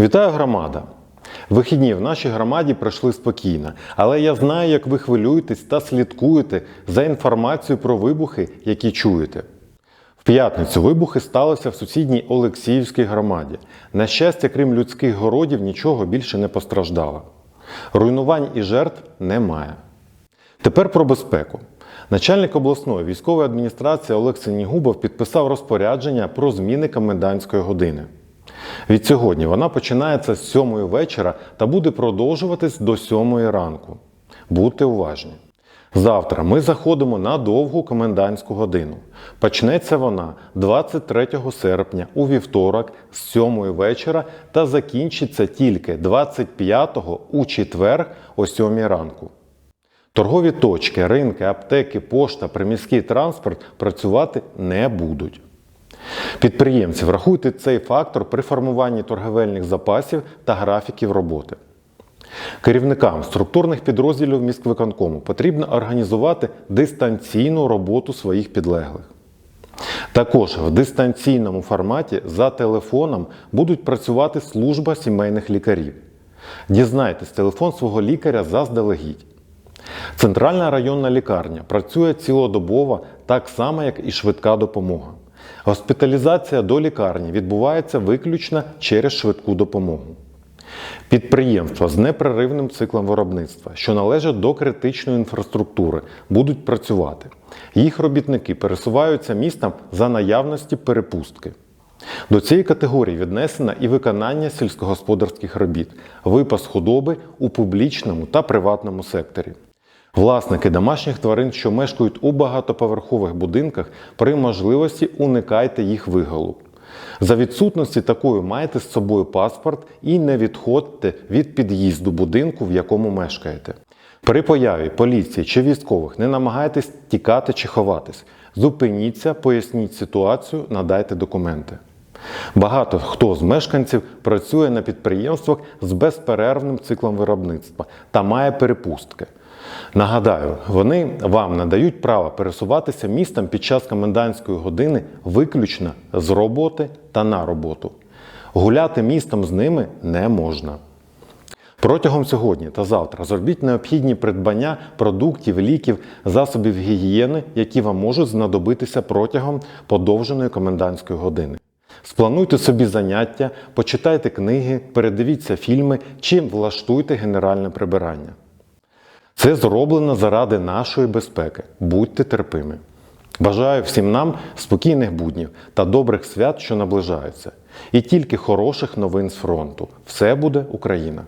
Вітаю громада! Вихідні в нашій громаді пройшли спокійно, але я знаю, як ви хвилюєтесь та слідкуєте за інформацією про вибухи, які чуєте. В п'ятницю вибухи сталися в сусідній Олексіївській громаді. На щастя, крім людських городів, нічого більше не постраждало. Руйнувань і жертв немає. Тепер про безпеку. Начальник обласної військової адміністрації Олег Синігубов підписав розпорядження про зміни комендантської години. Від сьогодні вона починається з 7 вечора та буде продовжуватись до 7 ранку. Будьте уважні. Завтра ми заходимо на довгу комендантську годину. Почнеться вона 23 серпня у вівторок з 7 вечора та закінчиться тільки 25 у четвер о 7 ранку. Торгові точки, ринки, аптеки, пошта, приміський транспорт працювати не будуть. Підприємці, врахуйте цей фактор при формуванні торговельних запасів та графіків роботи. Керівникам структурних підрозділів міськвиконкому потрібно організувати дистанційну роботу своїх підлеглих. Також в дистанційному форматі за телефоном будуть працювати служба сімейних лікарів. Дізнайтесь телефон свого лікаря заздалегідь. Центральна районна лікарня працює цілодобово так само, як і швидка допомога. Госпіталізація до лікарні відбувається виключно через швидку допомогу. Підприємства з непреривним циклом виробництва, що належать до критичної інфраструктури, будуть працювати. Їх робітники пересуваються містом за наявності перепустки. До цієї категорії віднесено і виконання сільськогосподарських робіт, випас худоби у публічному та приватному секторі. Власники домашніх тварин, що мешкають у багатоповерхових будинках, при можливості уникайте їх виголу. За відсутності такої майте з собою паспорт і не відходьте від під'їзду будинку, в якому мешкаєте. При появі поліції чи військових не намагайтесь тікати чи ховатись. Зупиніться, поясніть ситуацію, надайте документи. Багато хто з мешканців працює на підприємствах з безперервним циклом виробництва та має перепустки. Нагадаю, вони вам надають право пересуватися містом під час комендантської години виключно з роботи та на роботу. Гуляти містом з ними не можна. Протягом сьогодні та завтра зробіть необхідні придбання продуктів, ліків, засобів гігієни, які вам можуть знадобитися протягом подовженої комендантської години. Сплануйте собі заняття, почитайте книги, передивіться фільми чи влаштуйте генеральне прибирання. Це зроблено заради нашої безпеки. Будьте терпими. Бажаю всім нам спокійних буднів та добрих свят, що наближаються. І тільки хороших новин з фронту. Все буде Україна!